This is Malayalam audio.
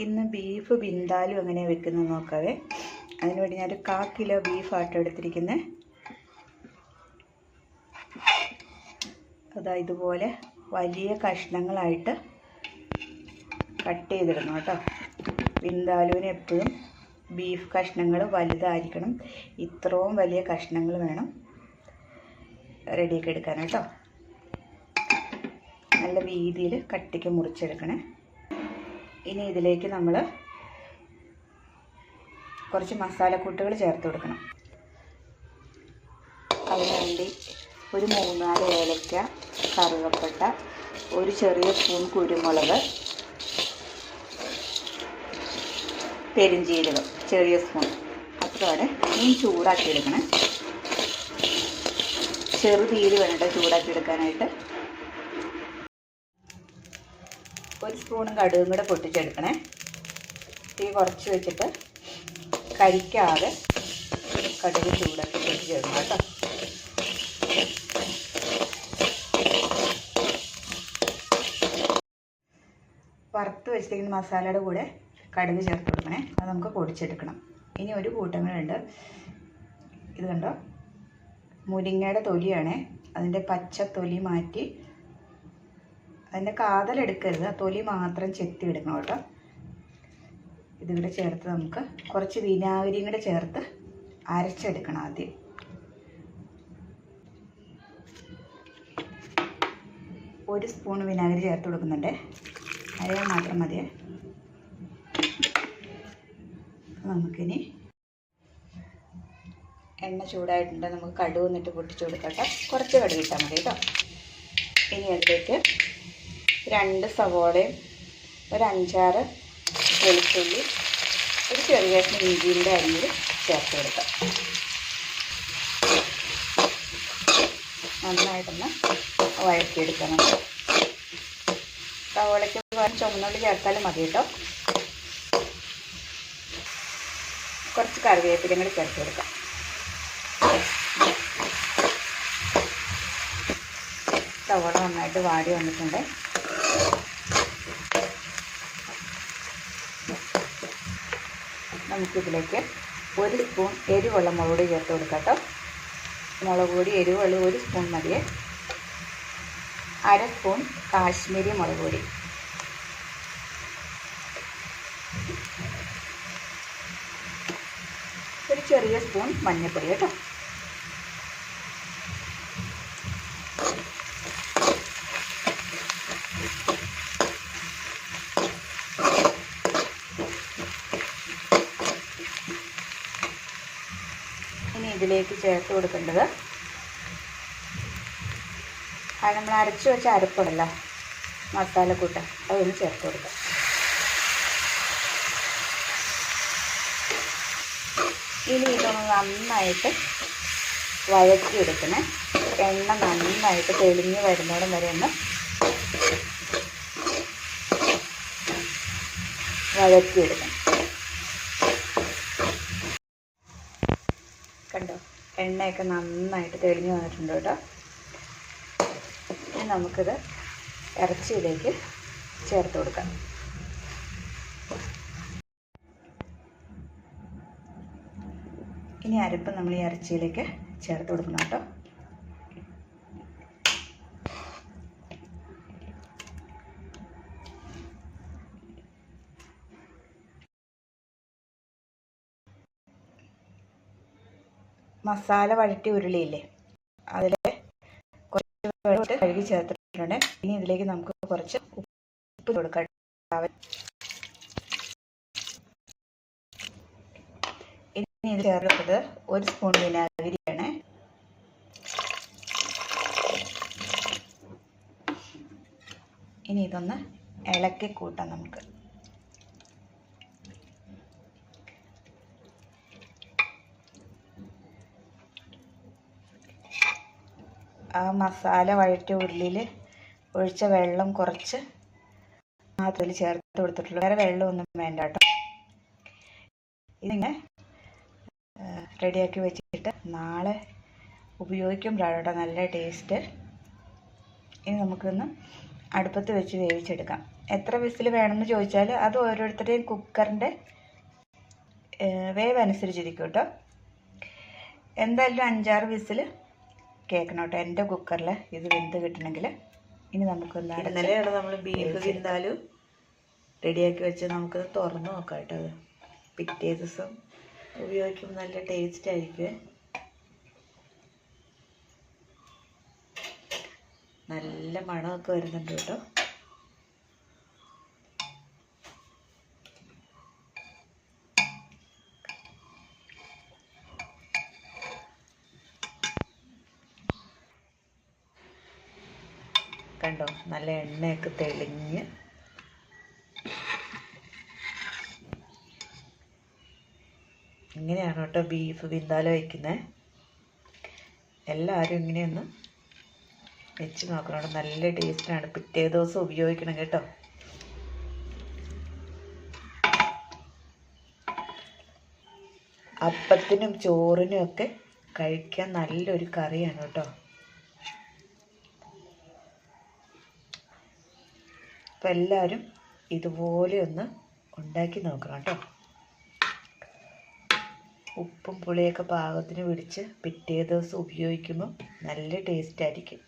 ഇന്ന് ബീഫ് ബിന്ദാലും എങ്ങനെയാണ് വെക്കുന്നത് നോക്കാവേ. അതിനുവേണ്ടി ഞാനൊരു കാ കിലോ ബീഫ് ആട്ടോ എടുത്തിരിക്കുന്നത് അതാ ഇതുപോലെ വലിയ കഷ്ണങ്ങളായിട്ട് കട്ട് ചെയ്തിടണം കേട്ടോ. ബിന്ദാലുവിന് എപ്പോഴും ബീഫ് കഷ്ണങ്ങൾ വലുതായിരിക്കണം. ഇത്രയും വലിയ കഷ്ണങ്ങൾ വേണം റെഡിയാക്കി എടുക്കാൻ കേട്ടോ. നല്ല രീതിയിൽ കട്ടിക്ക് മുറിച്ചെടുക്കണേ. ഇനി ഇതിലേക്ക് നമ്മൾ കുറച്ച് മസാലക്കൂട്ടുകൾ ചേർത്ത് കൊടുക്കണം. അതിനുവേണ്ടി ഒരു മൂന്നാൽ ഏലക്ക കറുകപ്പെട്ട ഒരു ചെറിയ സ്പൂൺ കുരുമുളക് പെരിഞ്ചീരകം ചെറിയ സ്പൂൺ. അത്രയാണ് മീൻ ചൂടാക്കി എടുക്കണേ ചെറുതീര് വേണ്ട ചൂടാക്കി എടുക്കാനായിട്ട് ഒരു സ്പൂണും കടുകും കൂടെ പൊട്ടിച്ചെടുക്കണേ. തീ കുറച്ച് വെച്ചിട്ട് കരിക്കാതെ കടുക് ചൂടാക്കി പൊട്ടിച്ചെടുക്കണം കേട്ടോ. വറുത്ത് വെച്ചിരിക്കുന്ന മസാലയുടെ കൂടെ കടുക് ചേർത്ത് കൊടുക്കണേ. അത് നമുക്ക് പൊടിച്ചെടുക്കണം. ഇനി ഒരു കൂട്ടങ്ങളുണ്ട് ഇത് കണ്ടോ? മുരിങ്ങയുടെ തൊലിയാണേ. അതിന്റെ പച്ച തൊലി മാറ്റി അതിന്റെ കാതലെടുക്കരുത്. തൊലി മാത്രം ചെത്തി എടുക്കണം കേട്ടോ. ഇതിവിടെ ചേർത്ത് നമുക്ക് കുറച്ച് വിനാഗിരിയും കൂടെ ചേർത്ത് അരച്ചെടുക്കണം ആദ്യം. ഒരു സ്പൂൺ വിനാഗിരി ചേർത്ത് കൊടുക്കുന്നുണ്ട്. അരയാൻ മാത്രം മതിയേ നമുക്കിനി എണ്ണ ചൂടായിട്ടുണ്ട്. നമുക്ക് കടുക് എന്നിട്ട് പൊട്ടിച്ച് കൊടുക്കട്ടെ. കുറച്ച് കടുക് ഇട്ടാൽ മതി കേട്ടോ. ഇനി അതിലേക്ക് രണ്ട് സവോളയും ഒരു അഞ്ചാറ് വെളുത്തുള്ളി ഒരു ചെറിയ ഇഞ്ചിന്റെ അരിയിൽ ചേർത്ത് കൊടുക്കാം നന്നായിട്ടൊന്ന് വഴക്കിയെടുക്കണം സവോളയ്ക്ക് ചുമന്നുള്ളി ചേർത്താലും മതി കേട്ടോ. കുറച്ച് കറിവേപ്പിലും കൂടി ചേർത്ത് കൊടുക്കാം സവോള നന്നായിട്ട് വാടി വന്നിട്ടുണ്ട്. നമുക്കിതിലേക്ക് ഒരു സ്പൂൺ എരിവുള്ള മുളക് പൊടി ചേർത്ത് കൊടുക്കാം മുളക് പൊടി എരിവുള്ള ഒരു സ്പൂൺ മതിയെ അര സ്പൂൺ കാശ്മീരി മുളക് പൊടി. ഒരു ചെറിയ സ്പൂൺ മഞ്ഞൾപ്പൊടി കേട്ടോ. ഇതിലേക്ക് ചേർത്ത് കൊടുക്കേണ്ടത്. അത് നമ്മൾ അരച്ച് വെച്ച അരപ്പുണ്ടല്ലോ മസാലക്കൂട്ട് അതൊന്ന് ചേർത്ത് കൊടുക്കാം. ഇനി ഇതൊന്ന് നന്നായിട്ട് വഴറ്റിയെടുക്കണേ എണ്ണ നന്നായിട്ട് തെളിഞ്ഞ് വരുന്നോടും വരെ ഒന്ന് വഴറ്റിയെടുക്കണം കണ്ടോ എണ്ണയൊക്കെ നന്നായിട്ട് തെളിഞ്ഞ് വന്നിട്ടുണ്ട് കേട്ടോ. ഇനി നമുക്കിത് ഇറച്ചിയിലേക്ക് ചേർത്ത് കൊടുക്കാം. ഇനി അരപ്പ് നമ്മൾ ഈ ഇറച്ചിയിലേക്ക് ചേർത്ത് കൊടുക്കണം കേട്ടോ. മസാല വഴറ്റി ഉരുളിയില്ലേ? അതിൽ കുറച്ച് വെള്ളം കഴുകി ചേർത്തിട്ടുണ്ട്. ഇനി ഇതിലേക്ക് നമുക്ക് കുറച്ച് ഉപ്പ് കൊടുക്കാം. ഇനി ഇത് ഒരു സ്പൂൺ വിനാഗിരിയാണ്. ഇനി ഇതൊന്ന് ഇളക്കി കൂട്ടാം നമുക്ക്. ആ മസാല വഴറ്റിയ ഉരുളിയിൽ ഒഴിച്ച വെള്ളം കുറച്ച് അതിൽ ചേർത്ത് കൊടുത്തിട്ടുള്ളൂ. വേറെ വെള്ളമൊന്നും വേണ്ട കേട്ടോ. ഇതിങ്ങനെ റെഡിയാക്കി വെച്ചിട്ട് നാളെ ഉപയോഗിക്കുമ്പോഴാണ് കേട്ടോ നല്ല ടേസ്റ്റ് ഇനി നമുക്കൊന്ന് അടുപ്പത്ത് വെച്ച് വേവിച്ചെടുക്കാം. എത്ര വിസിൽ വേണമെന്ന് ചോദിച്ചാൽ അത് ഓരോരുത്തരുടെയും കുക്കറിന്റെ വേവ് അനുസരിച്ചിരിക്കും കേട്ടോ. എന്തായാലും അഞ്ചാറ് വിസിൽ കേൾക്കണം കേട്ടോ എന്റെ കുക്കറിൽ ഇത് വെന്ത് കിട്ടണമെങ്കിൽ ഇനി നമുക്ക് ഇന്നലെയാണ് നമ്മൾ ബീഫ് വിരുന്നാലും റെഡിയാക്കി വെച്ച് നമുക്കത് തുറന്ന് നോക്കാം കേട്ടോ അത്. പിറ്റേ ദിവസം ഉപയോഗിക്കുമ്പോൾ നല്ല ടേസ്റ്റ് ആയിരിക്കും. നല്ല മണമൊക്കെ വരുന്നുണ്ട് കേട്ടോ. കണ്ടോ? നല്ല എണ്ണയൊക്കെ തെളിഞ്ഞ്. ഇങ്ങനെയാണ് കേട്ടോ ബീഫ് വിന്താല വയ്ക്കുന്നത് എല്ലാവരും ഇങ്ങനെയൊന്ന് വെച്ച് നോക്കണം നല്ല ടേസ്റ്റാണ്. പിറ്റേ ദിവസം ഉപയോഗിക്കണം കേട്ടോ. അപ്പത്തിനും ചോറിനും ഒക്കെ കഴിക്കാൻ നല്ലൊരു കറിയാണ് കേട്ടോ. അപ്പം എല്ലാവരും ഇതുപോലെ ഒന്ന് ഉണ്ടാക്കി നോക്കണം കേട്ടോ. ഉപ്പും പുളിയൊക്കെ പാകത്തിന് പിടിച്ച് പിറ്റേ ദിവസം ഉപയോഗിക്കുമ്പോൾ നല്ല ടേസ്റ്റ് ആയിരിക്കും.